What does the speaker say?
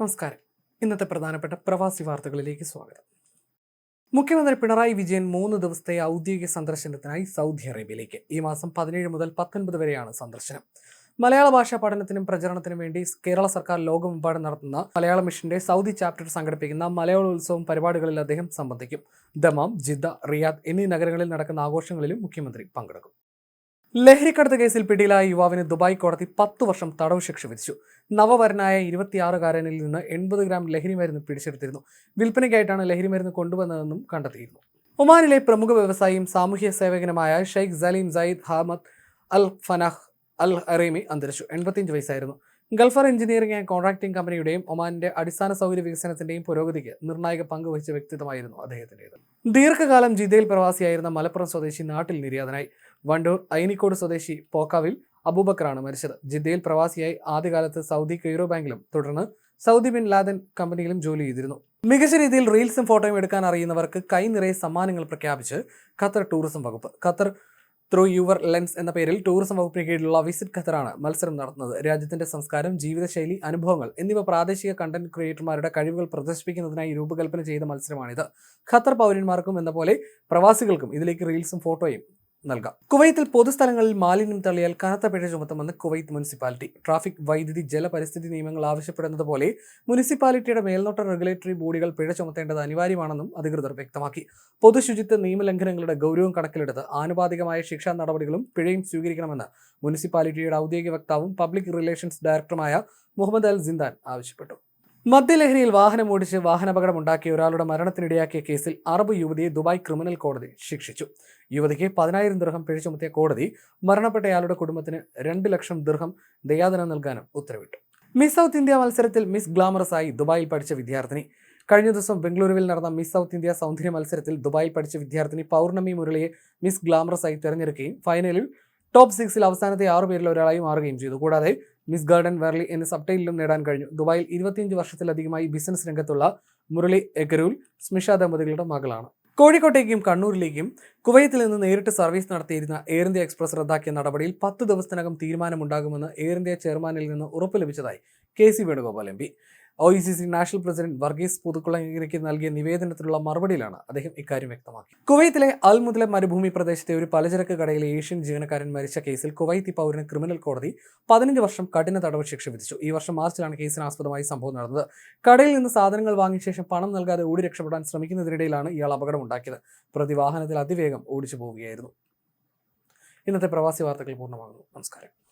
നമസ്കാരം. ഇന്നത്തെ പ്രധാനപ്പെട്ട പ്രവാസി വാർത്തകളിലേക്ക് സ്വാഗതം. മുഖ്യമന്ത്രി പിണറായി വിജയൻ മൂന്ന് ദിവസത്തെ ഔദ്യോഗിക സന്ദർശനത്തിനായി സൗദി അറേബ്യയിലേക്ക്. ഈ മാസം പതിനേഴ് മുതൽ പത്തൊൻപത് വരെയാണ് സന്ദർശനം. മലയാള ഭാഷാ പഠനത്തിനും പ്രചരണത്തിനും വേണ്ടി കേരള സർക്കാർ ലോകമെമ്പാടും നടത്തുന്ന മലയാള മിഷന്റെ സൗദി ചാപ്റ്റർ സംഘടിപ്പിക്കുന്ന മലയാളോത്സവം പരിപാടികളിൽ അദ്ദേഹം സംബന്ധിക്കും. ദമാം ജിദ്ദ റിയാദ് എന്നീ നഗരങ്ങളിൽ നടക്കുന്ന ആഘോഷങ്ങളിലും മുഖ്യമന്ത്രി പങ്കെടുക്കും. ലഹരിക്കടത്ത് കേസിൽ പിടിയിലായ യുവാവിന് ദുബായ് കോടതി പത്തു വർഷം തടവ് ശിക്ഷ വിധിച്ചു. നവവരനായ ഇരുപത്തിയാറുകാരനിൽ നിന്ന് എൺപത് ഗ്രാം ലഹരി മരുന്ന് പിടിച്ചെടുത്തിരുന്നു. വിൽപ്പനയ്ക്കായിട്ടാണ് ലഹരി മരുന്ന് കൊണ്ടുവന്നതെന്നും കണ്ടെത്തിയിരുന്നു. ഒമാനിലെ പ്രമുഖ വ്യവസായിയും സാമൂഹ്യ സേവകനുമായ Sheikh Salim Sayyid Hamad Al Fanah Al Areemi അന്തരിച്ചു. എൺപത്തിയഞ്ച് വയസ്സായിരുന്നു. ഗൾഫർ എഞ്ചിനീയറിംഗ് ആൻഡ് കോൺട്രാക്ടിംഗ് കമ്പനിയുടെയും ഒമാനിന്റെ അടിസ്ഥാന സൗകര്യ വികസനത്തിന്റെയും പുരോഗതിക്ക് നിർണായക പങ്ക് വഹിച്ച വ്യക്തിത്വമായിരുന്നു അദ്ദേഹത്തിന്റെത്. ദീർഘകാലം ജിദ്ദയിൽ പ്രവാസിയായിരുന്ന മലപ്പുറം സ്വദേശി നാട്ടിൽ നിര്യാതനായി. വണ്ടൂർ ഐനിക്കോട് സ്വദേശി പോക്കാവിൽ അബൂബക്കറാണ് മരിച്ചത്. ജിദ്ദയിൽ പ്രവാസിയായി ആദ്യകാലത്ത് സൗദി കെയ്റോ ബാങ്കിലും തുടർന്ന് സൗദി ബിൻ ലാദൻ കമ്പനിയിലും ജോലി ചെയ്തിരുന്നു. മികച്ച രീതിയിൽ റീൽസും ഫോട്ടോയും എടുക്കാൻ അറിയുന്നവർക്ക് കൈ നിറയെ സമ്മാനങ്ങൾ പ്രഖ്യാപിച്ച് ഖത്തർ ടൂറിസം വകുപ്പ്. ഖത്തർ ത്രൂ യുവർ ലെൻസ് എന്ന പേരിൽ ടൂറിസം വകുപ്പിന് കീഴിലുള്ള വിസിറ്റ് ഖത്തറാണ് മത്സരം നടത്തുന്നത്. രാജ്യത്തിന്റെ സംസ്കാരം ജീവിതശൈലി അനുഭവങ്ങൾ എന്നിവ പ്രാദേശിക കണ്ടന്റ് ക്രിയേറ്റർമാരുടെ കഴിവുകൾ പ്രദർശിപ്പിക്കുന്നതിനായി രൂപകൽപ്പന ചെയ്ത മത്സരമാണിത്. ഖത്തർ പൗരന്മാർക്കും എന്ന പോലെ പ്രവാസികൾക്കും ഇതിലേക്ക് റീൽസും ഫോട്ടോയും നൽകാം. കുവൈത്തിൽ പൊതുസ്ഥലങ്ങളിൽ മാലിന്യം തള്ളിയാൽ കനത്ത പിഴ ചുമത്തുമെന്ന് കുവൈത്ത് മുനിസിപ്പാലിറ്റി. ട്രാഫിക് വൈദ്യുതി ജല പരിസ്ഥിതി നിയമങ്ങൾ ആവശ്യപ്പെടുന്നത് പോലെ മുനിസിപ്പാലിറ്റിയുടെ മേൽനോട്ട റെഗുലേറ്ററി ബോഡികൾ പിഴ ചുമത്തേണ്ടത് അനിവാര്യമാണെന്നും അധികൃതർ വ്യക്തമാക്കി. പൊതുശുചിത്വ നിയമലംഘനങ്ങളുടെ ഗൗരവം കണക്കിലെടുത്ത് ആനുപാതികമായ ശിക്ഷാ നടപടികളും പിഴയും സ്വീകരിക്കണമെന്ന് മുനിസിപ്പാലിറ്റിയുടെ ഔദ്യോഗിക വക്താവും പബ്ലിക് റിലേഷൻസ് ഡയറക്ടറുമായ മുഹമ്മദ് അൽ സിന്ദാൻ ആവശ്യപ്പെട്ടു. മദ്യലഹരിയിൽ വാഹനം ഓടിച്ച് വാഹനാപകടം ഉണ്ടാക്കിയ ഒരാളുടെ മരണത്തിനിടയാക്കിയ കേസിൽ അറബ് യുവതിയെ ദുബായ് ക്രിമിനൽ കോടതി ശിക്ഷിച്ചു. യുവതിക്ക് പതിനായിരം ദീർഘം പിഴ ചുമത്തിയ കോടതി മരണപ്പെട്ടയാളുടെ കുടുംബത്തിന് രണ്ട് ലക്ഷം ദീർഘം ദയാദനം നൽകാനും ഉത്തരവിട്ടു. മിസ് സൗത്ത് ഇന്ത്യ മത്സരത്തിൽ മിസ് ഗ്ലാമറസ് ആയി ദുബായിൽ പഠിച്ച വിദ്യാർത്ഥിനി. കഴിഞ്ഞ ദിവസം ബംഗളൂരുവിൽ നടന്ന മിസ് സൗത്ത് ഇന്ത്യ സൗന്ദര്യ മത്സരത്തിൽ ദുബായിൽ പഠിച്ച വിദ്യാർത്ഥിനി പൗർണമി മുരളിയെ മിസ് ഗ്ലാമറസ് ആയി തെരഞ്ഞെടുക്കുകയും ഫൈനലിൽ ടോപ്പ് സിക്സിൽ അവസാനത്തെ ആറു പേരിൽ ഒരാളായി മാറുകയും ചെയ്തു. കൂടാതെ മിസ് ഗാർഡൻ വെർലി എന്ന സബ്ടൈലിലും നേടാൻ കഴിഞ്ഞു. ദുബായിൽ ഇരുപത്തിയഞ്ച് വർഷത്തിലധികമായി ബിസിനസ് രംഗത്തുള്ള മുരളി എഗരൂൽ സ്മിഷ ദമ്പതികളുടെ മകളാണ്. കോഴിക്കോട്ടേക്കും കണ്ണൂരിലേക്കും കുവൈത്തിൽ നിന്ന് നേരിട്ട് സർവീസ് നടത്തിയിരുന്ന എയർ ഇന്ത്യ എക്സ്പ്രസ് റദ്ദാക്കിയ നടപടിയിൽ പത്ത് ദിവസത്തിനകം തീരുമാനമുണ്ടാകുമെന്ന് എയർ ഇന്ത്യ ചെയർമാനിൽ നിന്ന് ഉറപ്പ് ലഭിച്ചതായി K C Venugopal M O E C C national president Varghese പുതുക്കുളങ്ങരയ്ക്ക് നൽകിയ നിവേദനത്തിലുള്ള മറുപടിയിലാണ് അദ്ദേഹം ഇക്കാര്യം വ്യക്തമാക്കി. കുവൈത്തിലെ അൽ മുതലെ മരുഭൂമി പ്രദേശത്തെ ഒരു പലചരക്ക് കടയിലെ ഏഷ്യൻ ജീവനക്കാരൻ മരിച്ച കേസിൽ കുവൈത്തി പൗരന് ക്രിമിനൽ കോടതി പതിനഞ്ച് വർഷം കഠിന തടവ് ശിക്ഷ വിധിച്ചു. ഈ വർഷം മാർച്ചിലാണ് കേസിന് ആസ്പദമായി സംഭവം നടന്നത്. കടയിൽ നിന്ന് സാധനങ്ങൾ വാങ്ങിയ ശേഷം പണം നൽകാതെ ഓടി രക്ഷപ്പെടാൻ ശ്രമിക്കുന്നതിനിടയിലാണ് ഇയാൾ അപകടമുണ്ടാക്കിയത്. പ്രതി വാഹനത്തിൽ അതിവേഗം ഓടിച്ചു പോവുകയായിരുന്നു. ഇന്നത്തെ പ്രവാസി വാർത്തകൾ പൂർണമാകുന്നു. നമസ്കാരം.